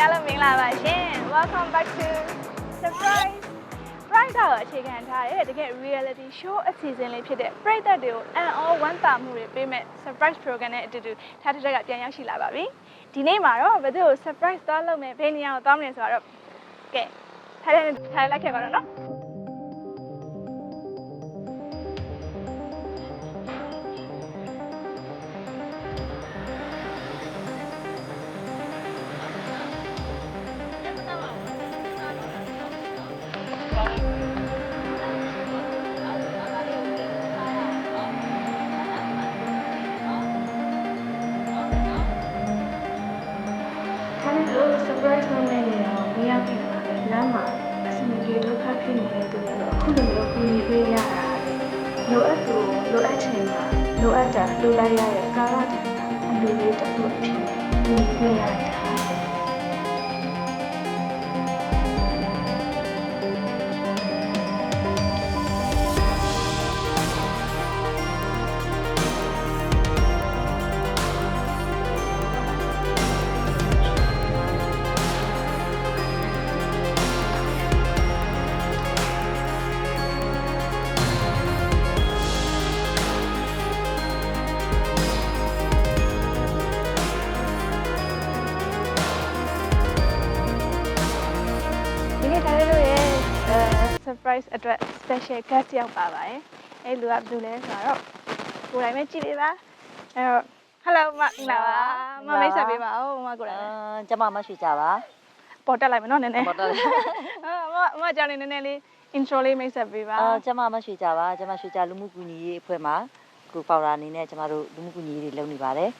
အားလုံးမင်္ဂလာပါရှင် Welcome back to Surprise Pride ကိုအခြေခံထားတဲ့တကယ် reality show အစီအစဉ်လေးဖြစ်တဲ့ပရိသတ်တွေကိုအံ့ဩဝမ်းသာမှုတွေပေးမဲ့ surprise program နဲ့အတူတူထားတစ်ချက်ကပြန်ရောက်ရှိလာပါပြီဒီနေ့မှာတော့ဘယ်သူကို surprise သွားလုပ်မယ်ဘယ်နေရာကိုသွားမလဲဆိုတော့ကဲထားတဲ့ထားလိုက်ခဲ့ပါတော့နော် surprise လုပ်နေနေတော့မရောက်ခင်ပါပဲလမ်းမှာအစမပြေဒုက္ခဖြစ်နေတဲ့သူတွေတော့အခုလိုမျိုးကူညီပေးရတာလိုအပ်သူလိုအပ်ချင်တာလိုအပ်တာလိုလိုက်ရတဲ့ကာလတန်အလူလေးတစ်ခုအဖြစ်ကူညီပေးရတာဒီ surprise အတွက် special guest ရောက်ပါပါတယ်အဲလူကဘယ်သူလဲဆိုတော့ကိုယ်တိုင်ပဲကြည့်လေးပါအဲတော့ hello မင်္ဂလာပါမမိတ်ဆက်ပေးပါဦးမကိုယ်တိုင်ပဲအာကျမမရှိကြပါပေါ်တက်လိုက်မယ်နော်နည်းနည်းပေါ်တက်လိုက်အာမမကြောင်နေနည်းနည်းလေး intro လေးမိတ်ဆက်ပေးပါအာကျမမရှိကြပါကျမရှိကြလူမှုကူညီရေးအဖွဲ့မှာကိုပေါရာအနေနဲ့ကျမတို့လူမှုကူညီရေးတွေလုပ်နေပါတယ်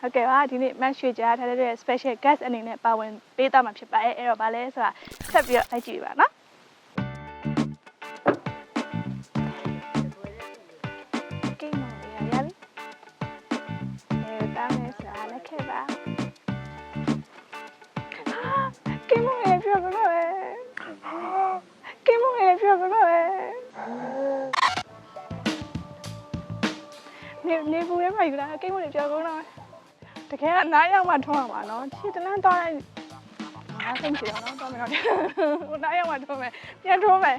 ဟုတ်ကဲ့ပါဒီနေ့ match ရွှေကြားထားတဲ့ special guest အနေနဲ့ပါဝင်ပေးသွားမှာဖြစ်ပါတယ်အဲ့တော့ဗာလဲဆိုတာဆက်ပြီးတော့လိုက်ကြည့်ပါနော် နေနေဘူးရဲမှာယူလာကိမောင်ရပြောကုန်တော့တကယ်ကနားရောက်မှထွန်းအောင်ပါနော်ခြေတလန်းသွားလိုက်ငါသိချင်အောင်နော်သွားမယ်တော့ဟိုနားရောက်မှထွန်းမယ်ပြန်ထွန်းမယ်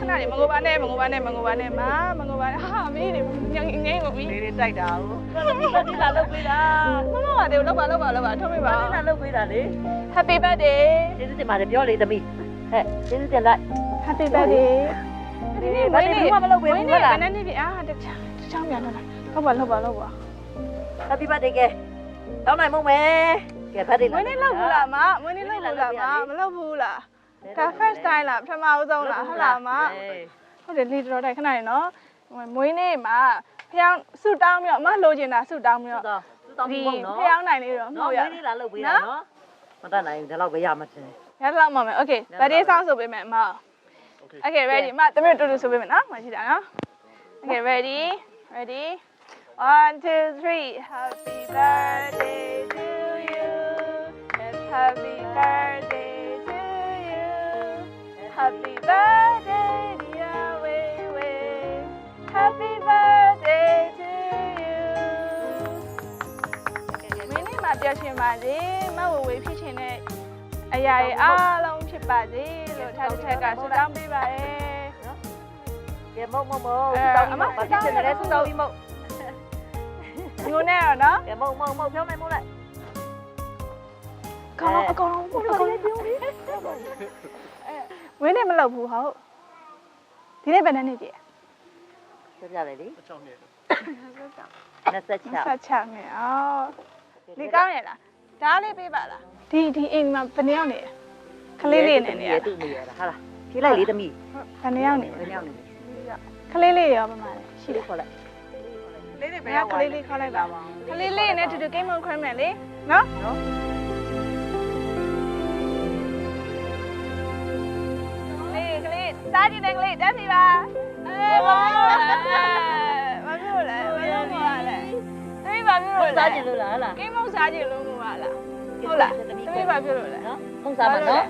ခဏနော်ခဏလေးမငိုပါနဲ့မငိုပါနဲ့မငိုပါနဲ့မမငိုပါနဲ့ဟာမင်းတွေညငငိမ့်ကုန်ပြီလေးလေးတိုက်တာဟုတ်ဒီလာလုပ်ပေးတာမမပါသေးဘူးလောက်ပါလောက်ပါလောက်ပါထုံးမိပါဒီလာလုပ်ပေးတာလေ Happy birthday ကျေးဇူးတင်ပါတယ်ပြောလေသမီးဟဲ့ကျေးဇူးတင်လိုက် Happy birthday ဒီနေ့မင်းနေဘယ်နဲ့နေပြီအာတချာတချောင်းပြန်လာလောက်ပါလောက်ပါလောက်ပါ Happy birthday ကဲတောင်းနိုင်မုံမယ်ကဲ birthday မင်းနေလောက်ဘူးလားမမင်းနေလောက်ဘူးလားမမလောက်ဘူးလား ဒါ first time လားပထမဦးဆုံးလားဟုတ်လားမဟုတ်တယ်လေတော်တိုက်ခဏနေနော်မွေးနေ့မှာဖျောင်းဆူတောင်းပြီးတော့အမလိုချင်တာဆူတောင်းပြီးဟုတ်တော့တော့သူတောင်းဒီပြီးမုံနော်ဖျောင်းနိုင်လေးတော့မနော်ဟုတ်ဝရေးလေးလာလုပ်ပေးတာနော်မတတ်နိုင်ဘူးဒီလောက်ပဲရမှာတင်ရတော့မှမယ် okay birthday song ဆိုပေးမယ်အမ okay ready အမတမင်တူတူဆိုပေးမယ်နော်မရှိတာနော် okay ready ready One, two, three. Happy birthday to you. And happy birthday, dear Wei Wei. Happy birthday to you. မင်းနဲ့မှာပျော်ရွှင်ပါစေမဝဝေဖြစ်ချင်တဲ့အရာတွေအားလုံးဖြစ်ပါစေလို့ထားတစ်ချက်ကဆုတောင်းပေးပါရစေကဲမုံမုံမုံသူတောင်းပြီးမုံဘာဖြစ်နေလဲသူတောင်းပြီးမုံငိုနေတော့နော်ကဲမုံမုံမုံဖြောင်းနိုင်မုံလိုက်အကောင်လုံးအကောင်လုံးဘုရားလေးပြုံးလေး ဝင်းနေမလုပ်ဘူးဟုတ်ဒီနေ့ဘယ်နှစ်နှစ်ပြည့်ပြောပြလေလေ26 26 26နှစ်အော်ဒီကောင်းရလားဒါလေးပေးပါလားဒီဒီအိမ်မှာဘယ်နှစ်ယောက်နေလဲခလေးလေးနေနေရသူ့နေရတာဟာလားဖြေးလိုက်လေသမီးဘယ်နှစ်ယောက်နေဘယ်ရောက်နေလဲခလေးလေးရောပါမလဲရှိရှိတယ်ခေါ်လိုက်လေးတွေဘယ်ကခလေးလေးခေါ်လိုက်ပါခလေးလေးနဲ့တူတူ game on ခွဲမယ်လေနော်နော် စားကြည့်တယ်ကလေးတန်းစီပါအဲဘာဖြစ်လို့လဲဘာဖြစ်လို့လဲဘာလို့ငိုရလဲသမီးဘာဖြစ်လို့လဲစားကြည့်လို့လားဟလားကိမောက်စားကြည့်လို့ငိုရလားဟုတ်လားသမီးဘာဖြစ်လို့လဲနော်ဖုန်းစားပါနော်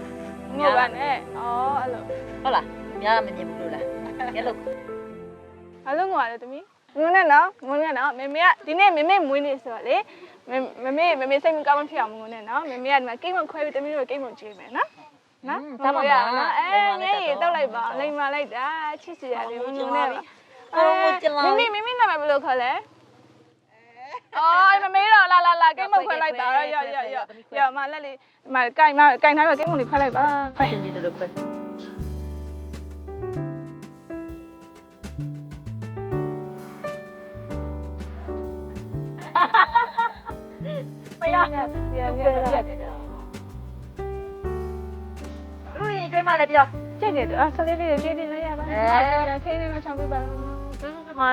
ငိုပါနဲ့ဩအဲ့လိုဟုတ်လားများမမြင်ဘူးလို့လားကဲလို့ဘာလို့ငိုရလဲသမီးငိုနဲ့နော်ငိုနဲ့နော်မေမေကဒီနေ့မေမေမွေးနေဆိုတော့လေမေမေမေမေစိတ်မကောင်းမဖြစ်အောင်ငိုနဲ့နော်မေမေကဒီမှာကိမောက်ခွဲပြီးသမီးတို့ကိမောက်ကြည့်မယ်နော် နော်ငါမရနော်အဲငယ်ရီတောက်လိုက်ပါလိမ်မာလိုက်တာချစ်စရာလေးငုံနေပါမိမိမိမိနာမည်ဘယ်လိုခေါ်လဲအော်မမေးတော့လာလာလာကိတ်မုတ်ခွဲလိုက်ပါရောရောရောရောရောမလက်လေးမက လေးခွဲလိုက်ပါခွဲရှင်ကြီးတို့ပဲမရရရရလူကြီးကျွေးမလည်းပြောကျက်တယ်အာဆလေးလေးရေးနေရပါအဲခေးနေမချောင်းပြပါမှာ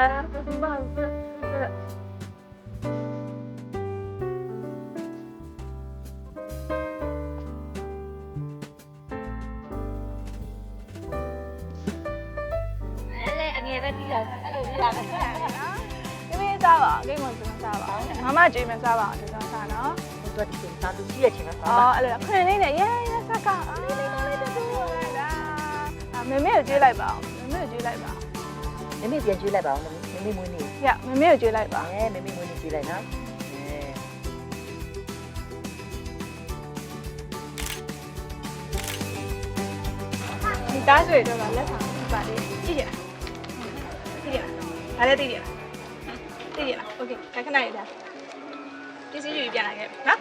အငယ်ပဲတီးတာအဲ့လိုရတာမိမိစားပါကိတ်မုတ်စစားပါမမကြွေးမစားပါဒီတော့စားနော်တို့တို့တင်စားသူရှိရချင်းပါအော်အဲ့လိုခွင်လေးနဲ့ရဲရဲဆက်ကအာလေးလေးလေးတူတူလိုက်တာအ မေမေကိုကျွေးလိုက်ပါအောင်မေမေကိုကျွေးလိုက်ပါ မမေပြန်ကျွေးလိုက်ပါဦးမမေမွေးနေ ရမေမေကိုကျွေးလိုက်ပါ အဲမမေမွေးနေကျွေးလိုက်နော်အဲ ဒီကားဆွေတော့ကလက်ဆောင်ပြပါလေကြည့်ရလားကြည့်ရလားဒါလည်းသိရလားသိရလားโอเคခဏခဏရတာပစ္စည်းယူပြန်လာခဲ့နော်